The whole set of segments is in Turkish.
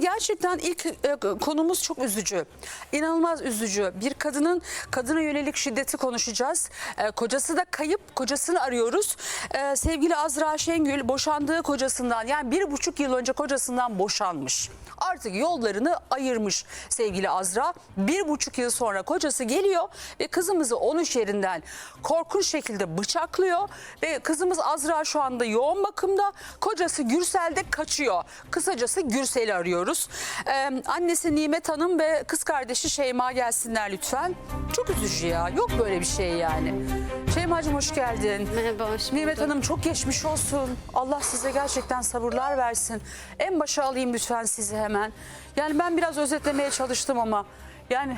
Gerçekten ilk e, konumuz çok üzücü. İnanılmaz üzücü. Bir kadının kadına yönelik şiddeti konuşacağız. E, kocası da kayıp. Kocasını arıyoruz. E, sevgili Azra Şengül boşandığı kocasından yani bir buçuk yıl önce kocasından boşanmış. Artık yollarını ayırmış sevgili Azra. Bir buçuk yıl sonra kocası geliyor ve kızımızı 13 yerinden korkunç şekilde bıçaklıyor. Ve kızımız Azra şu anda yoğun bakımda. Kocası Gürsel'de kaçıyor. Kısacası Gürsel'i arıyoruz. Ee, annesi Nimet Hanım ve kız kardeşi Şeyma gelsinler lütfen. Çok üzücü ya. Yok böyle bir şey yani. Şeyma'cığım hoş geldin. Merhaba, hoş Nimet bulduk. Hanım çok geçmiş olsun. Allah size gerçekten sabırlar versin. En başa alayım lütfen sizi hemen. Yani ben biraz özetlemeye çalıştım ama yani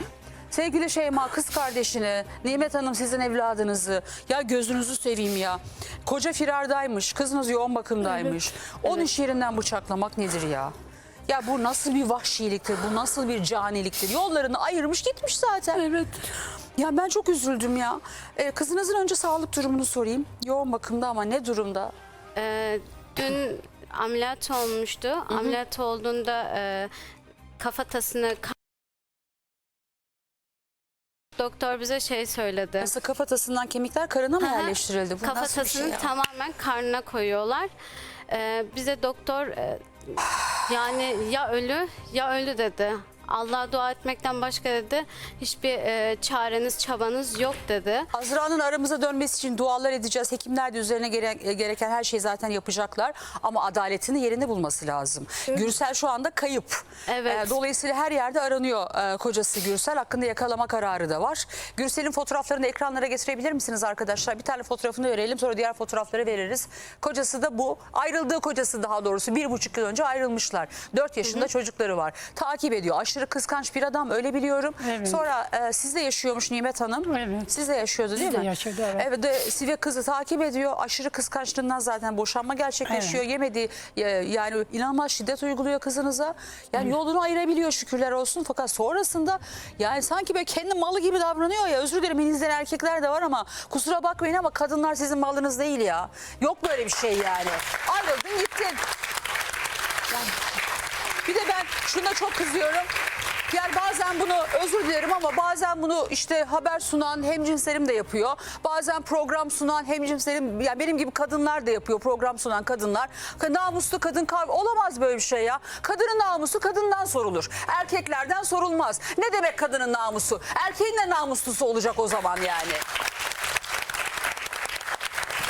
sevgili Şeyma kız kardeşini, Nimet Hanım sizin evladınızı ya gözünüzü seveyim ya. Koca firardaymış, kızınız yoğun bakımdaymış. Onun iş yerinden bıçaklamak nedir ya? Ya bu nasıl bir vahşiliktir, bu nasıl bir caniliktir? Yollarını ayırmış gitmiş zaten. Evet. Ya ben çok üzüldüm ya. Ee, kızınızın önce sağlık durumunu sorayım. Yoğun bakımda ama ne durumda? Ee, dün ameliyat olmuştu. Ameliyat olduğunda e, kafatasını ka- Doktor bize şey söyledi. Nasıl kafatasından kemikler karına mı Aha, yerleştirildi? Bu nasıl bir Kafatasını şey ya? tamamen karnına koyuyorlar. Ee, bize doktor e, yani ya ölü ya ölü dedi. Allah'a dua etmekten başka dedi. Hiçbir e, çareniz, çabanız yok dedi. Azra'nın aramıza dönmesi için dualar edeceğiz. Hekimler de üzerine gere- gereken her şeyi zaten yapacaklar. Ama adaletini yerinde bulması lazım. Gürsel şu anda kayıp. Evet. Ee, dolayısıyla her yerde aranıyor e, kocası Gürsel. Hakkında yakalama kararı da var. Gürsel'in fotoğraflarını ekranlara getirebilir misiniz arkadaşlar? Bir tane fotoğrafını verelim sonra diğer fotoğrafları veririz. Kocası da bu. Ayrıldığı kocası daha doğrusu bir buçuk yıl önce ayrılmışlar. Dört yaşında çocukları var. Takip ediyor. Aşırı kıskanç bir adam öyle biliyorum. Evet. Sonra e, sizde yaşıyormuş Nimet Hanım. Evet. Siz de yaşıyordu değil Biz de mi? yaşıyordu, evet. Evet de Sivya kızı takip ediyor. Aşırı kıskançlığından zaten boşanma gerçekleşiyor. Yemediği e, yani inanılmaz şiddet uyguluyor kızınıza. Yani yolunu ayırabiliyor şükürler olsun. Fakat sonrasında yani sanki böyle kendi malı gibi davranıyor ya. Özür dilerim izleyen erkekler de var ama kusura bakmayın ama kadınlar sizin malınız değil ya. Yok böyle bir şey yani. Ayrıldın gittin. Yani bir de ben şuna çok kızıyorum. Yani bazen bunu özür dilerim ama bazen bunu işte haber sunan hemcinslerim de yapıyor. Bazen program sunan hemcinslerim yani benim gibi kadınlar da yapıyor program sunan kadınlar. Namuslu kadın kav olamaz böyle bir şey ya. Kadının namusu kadından sorulur. Erkeklerden sorulmaz. Ne demek kadının namusu? Erkeğin de namuslusu olacak o zaman yani.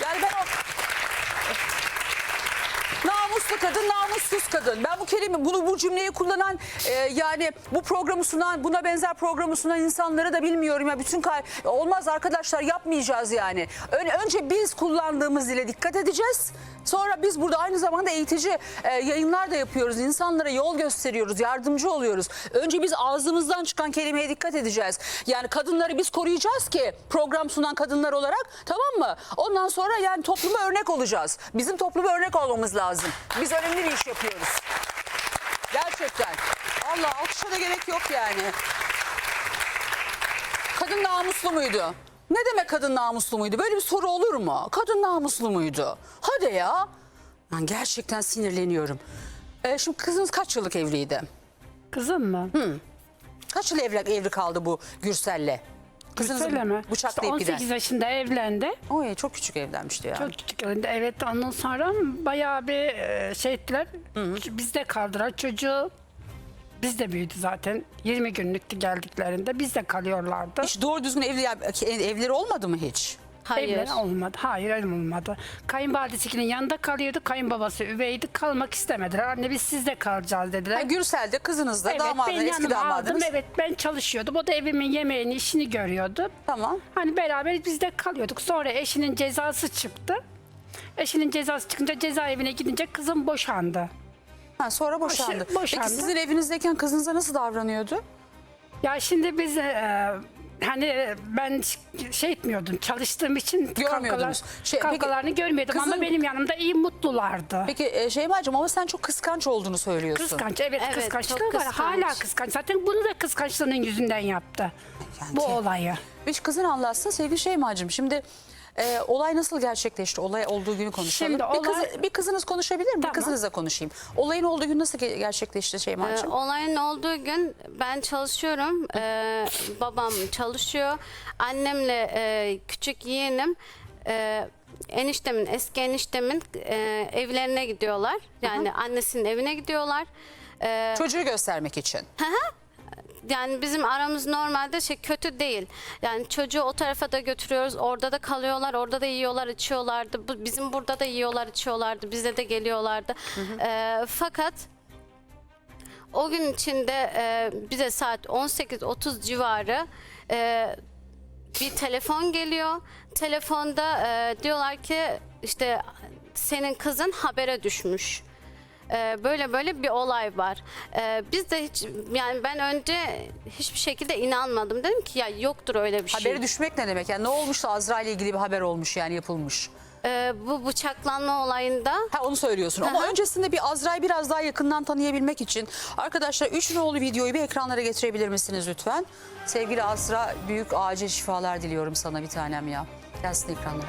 Yani ben o Namuslu kadın, namussuz kadın. Ben bu kelime, bunu bu cümleyi kullanan e, yani bu programı sunan, buna benzer programı sunan insanları da bilmiyorum ya. Bütün kay olmaz arkadaşlar yapmayacağız yani. Ön- önce biz kullandığımız dile dikkat edeceğiz. Sonra biz burada aynı zamanda eğitici e, yayınlar da yapıyoruz. İnsanlara yol gösteriyoruz, yardımcı oluyoruz. Önce biz ağzımızdan çıkan kelimeye dikkat edeceğiz. Yani kadınları biz koruyacağız ki program sunan kadınlar olarak tamam mı? Ondan sonra yani topluma örnek olacağız. Bizim topluma örnek olmamız lazım. Biz önemli bir iş yapıyoruz. Gerçekten. Allah alkışa da gerek yok yani. Kadın namuslu muydu? Ne demek kadın namuslu muydu? Böyle bir soru olur mu? Kadın namuslu muydu? Hadi ya. Ben gerçekten sinirleniyorum. Ee, şimdi kızınız kaç yıllık evliydi? Kızım mı? Kaç yıl evli, evli kaldı bu Gürsel'le? Mi? bıçaklayıp işte 18 giden. yaşında evlendi. Oy çok küçük evlenmişti ya. Çok küçük evlendi. Evet ondan sonra bayağı bir e, şey ettiler. Bizde kaldılar çocuğu. Bizde büyüdü zaten. 20 günlüktü geldiklerinde. Bizde kalıyorlardı. Hiç doğru düzgün evli, evleri olmadı mı hiç? Hayır. Evlen olmadı. Hayır evlen olmadı. Kayınvalidesinin yanında kalıyordu. Kayınbabası üveydi. Kalmak istemediler. Anne biz sizde kalacağız dediler. Ha, Gürsel'de kızınız da evet damadın beni eski yanıma damadınız. aldım. Evet ben çalışıyordum. O da evimin yemeğini işini görüyordu. Tamam. Hani beraber biz de kalıyorduk. Sonra eşinin cezası çıktı. Eşinin cezası çıkınca cezaevine gidince kızım boşandı. Ha, sonra boşandı. Boşa- boşandı. Peki sizin evinizdeyken kızınıza nasıl davranıyordu? Ya şimdi biz e, hani ben ş- şey etmiyordum çalıştığım için Görmüyordunuz. kavgalar, Şey, peki, kavgalarını görmüyordum kızın- ama benim yanımda iyi mutlulardı. Peki e, Şeyma'cığım ama sen çok kıskanç olduğunu söylüyorsun. Kıskanç evet, Evet, kıskançlığı çok var. kıskanç. Hala kıskanç. Zaten bunu da kıskançlığının yüzünden yaptı. Yani bu ki- olayı. Hiç kızın anlatsın sevgili Şeyma'cığım. Şimdi Ee, olay nasıl gerçekleşti? Olay olduğu günü konuşalım. Şimdi bir, kız, olay- bir kızınız konuşabilir mi? Bir Tamam. kızınızla konuşayım. Olayın olduğu gün nasıl ge- gerçekleşti Ee, Şeyma'cığım? olayın olduğu gün ben çalışıyorum. Ee, babam çalışıyor. Annemle e, küçük yeğenim e, eniştemin, eski eniştemin e, evlerine gidiyorlar. Yani annesinin evine gidiyorlar. Ee, Çocuğu göstermek için. Yani bizim aramız normalde şey kötü değil. Yani çocuğu o tarafa da götürüyoruz. Orada da kalıyorlar. Orada da yiyorlar, içiyorlardı. Bu, bizim burada da yiyorlar, içiyorlardı. Bize de geliyorlardı. Ee, fakat o gün içinde e, bize saat 18.30 civarı e, bir telefon geliyor. Telefonda e, diyorlar ki işte senin kızın habere düşmüş. E, böyle böyle bir olay var. E, biz de hiç yani ben önce hiçbir şekilde inanmadım. Dedim ki ya yoktur öyle bir şey. Haberi düşmek ne demek? Yani ne olmuş da Azra ile ilgili bir haber olmuş yani yapılmış. E, bu bıçaklanma olayında Ha onu söylüyorsun ama Aha. öncesinde bir Azra'yı biraz daha yakından tanıyabilmek için arkadaşlar 3 nolu videoyu bir ekranlara getirebilir misiniz lütfen? Sevgili Azra büyük acil şifalar diliyorum sana bir tanem ya. Gelsin ekranlara.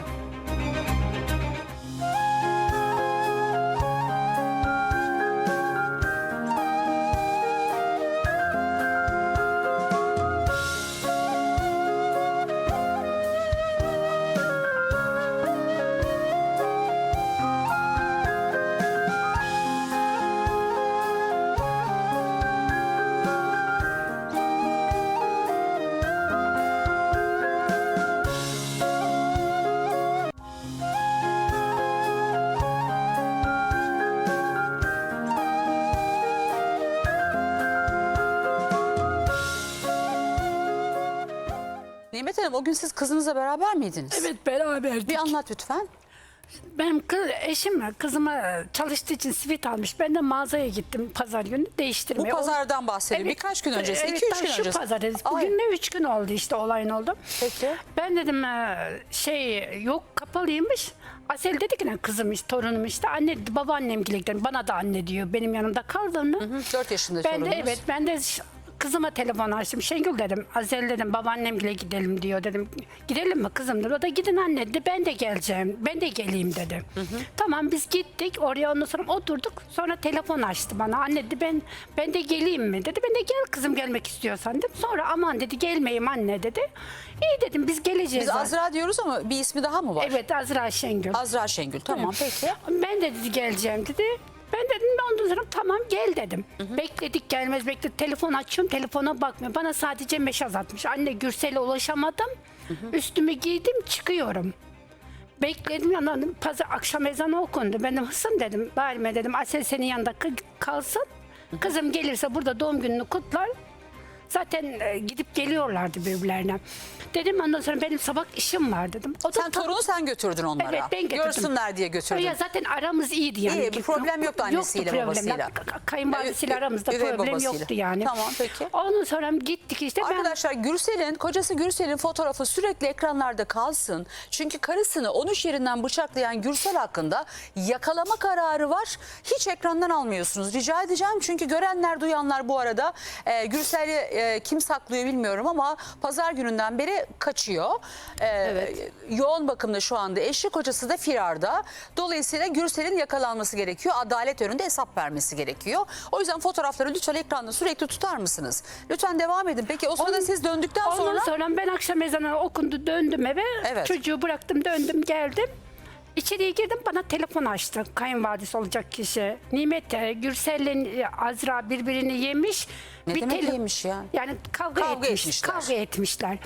Nimet Hanım o gün siz kızınızla beraber miydiniz? Evet beraberdik. Bir anlat lütfen. Benim kız, eşim kızıma çalıştığı için sivit almış. Ben de mağazaya gittim pazar günü Bu değiştirmeye. O- pazardan bahsedelim. Evet, Birkaç gün öncesi, evet, 2-3 daha gün şu öncesi. Ay. Bugün de 3 gün oldu işte olayın oldu. Peki. Ben dedim e, şey yok kapalıymış. Asel dedi ki ne kızım işte torunum işte anne babaannem gidelim bana da anne diyor benim yanımda kaldığını. 4 yaşında Ben de evet ben de kızıma telefon açtım. Şengül dedim Azel dedim babaannemle gidelim diyor dedim. Gidelim mi kızım dedi. O da gidin anne dedi ben de geleceğim. Ben de geleyim dedi. Tamam biz gittik oraya ondan sonra oturduk. Sonra telefon açtı bana. Anne dedi ben ben de geleyim mi dedi. Ben de gel kızım gelmek istiyorsan dedim. Sonra aman dedi gelmeyeyim anne dedi. İyi dedim biz geleceğiz. Biz zaten. Azra diyoruz ama bir ismi daha mı var? Evet Azra Şengül. Azra Şengül. Tamam peki. Ben de dedi geleceğim dedi. Ben dedim ben ondan sonra tamam gel dedim. Bekledik gelmez bekledik. Telefon açıyorum telefona bakmıyor. Bana sadece mesaj atmış. Anne Gürsel'e ulaşamadım. Üstümü giydim çıkıyorum. Bekledim yanından pazar akşam ezanı okundu. Ben de hısım dedim. Bari dedim Asel senin yanında kı- kalsın. Kızım gelirse burada doğum gününü kutlar. Zaten e, gidip geliyorlardı birbirlerine. Dedim ondan sonra benim sabah işim var dedim. O da Sen torunu sen götürdün onlara. Evet ben getirdim. Görsünler diye götürdün. Ya zaten aramız iyiydi yani. İyi, bir problem yoktu annesiyle, problem. babasıyla. Ka- ka- Kayınvalidesiyle aramızda üvey problem babasıyla. yoktu yani. Tamam, peki. Ondan sonra gittik işte ben Arkadaşlar Gürsel'in, kocası Gürsel'in fotoğrafı sürekli ekranlarda kalsın. Çünkü karısını 13 yerinden bıçaklayan Gürsel hakkında yakalama kararı var. Hiç ekrandan almıyorsunuz. Rica edeceğim çünkü görenler duyanlar bu arada e, Gürsel'i e, kim saklıyor bilmiyorum ama pazar gününden beri kaçıyor. E, Yoğun bakımda şu anda eşi kocası da firarda. Dolayısıyla Gürsel'in yakalanması gerekiyor. Adalet önünde hesap vermesi gerekiyor. O yüzden fotoğrafları lütfen ekranda sürekli tutar mısınız? Lütfen devam edin. Peki o sırada siz döndükten ondan sonra... sonra, ben akşam ezanı okundu döndüm eve. Evet. Çocuğu bıraktım döndüm geldim. İçeriye girdim bana telefon açtı kayınvalidesi olacak kişi. Nimet e, Gürsel'le e, Azra birbirini yemiş. Ne demek tele- yemiş ya? Yani kavga, Kavga etmiş, etmişler. Kavga etmişler.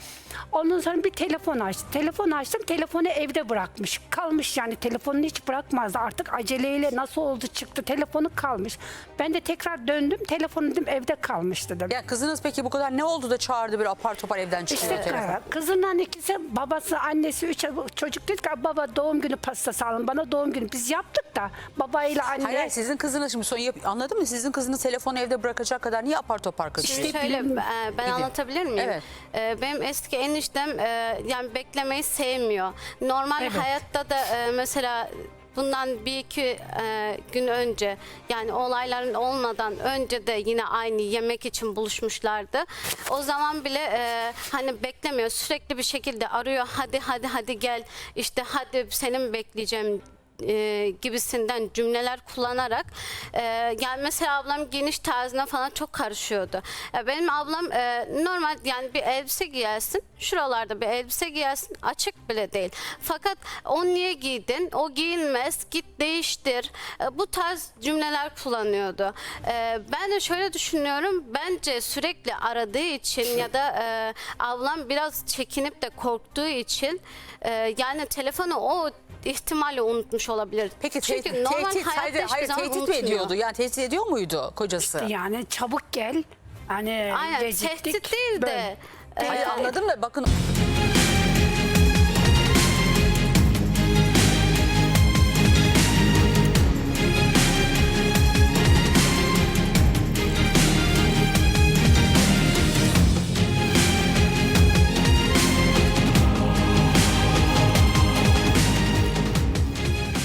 Ondan sonra bir telefon açtı. Telefon açtım. Telefonu evde bırakmış. Kalmış yani telefonunu hiç bırakmazdı. Artık aceleyle nasıl oldu çıktı. Telefonu kalmış. Ben de tekrar döndüm. Telefonu dedim evde kalmış dedim. Ya kızınız peki bu kadar ne oldu da çağırdı bir apar topar evden çıkıyor İşte telefon? e, kızından ikisi babası annesi üç çocuk dedi ki baba doğum günü pastası alın bana doğum günü biz yaptık da babayla anne Hayır, hayır, sizin kızınız şimdi son yap, anladın mı? Sizin kızınız telefonu evde bırakacak kadar niye apar topar kaçıyor? Şöyle e, ben anlatabilir miyim? Evet. E, Benim eski eniştem e, yani beklemeyi sevmiyor. Normal Evet. hayatta da e, mesela bundan bir iki e, gün önce yani olayların olmadan önce de yine aynı yemek için buluşmuşlardı. O zaman bile e, hani beklemiyor sürekli bir şekilde arıyor hadi hadi hadi gel işte hadi seni mi bekleyeceğim e, gibisinden cümleler kullanarak e, yani mesela ablam geniş tarzına falan çok karışıyordu. E, benim ablam e, normal yani bir elbise giyersin şuralarda bir elbise giyersin açık bile değil. Fakat o niye giydin? O giyinmez git değiştir. E, bu tarz cümleler kullanıyordu. E, ben de şöyle düşünüyorum bence sürekli aradığı için ya da e, ablam biraz çekinip de korktuğu için e, yani telefonu o ihtimalle unutmuş olabilir. Peki Çünkü tehdit, normal tehdit, hayatta hayır, hiçbir hayır, zaman tehdit mi unutmuyor. ediyordu? Yani tehdit ediyor muydu kocası? Yani çabuk gel. Hani Aynen geciktik. tehdit değil Böyle. de. Hayır e, anladım da bakın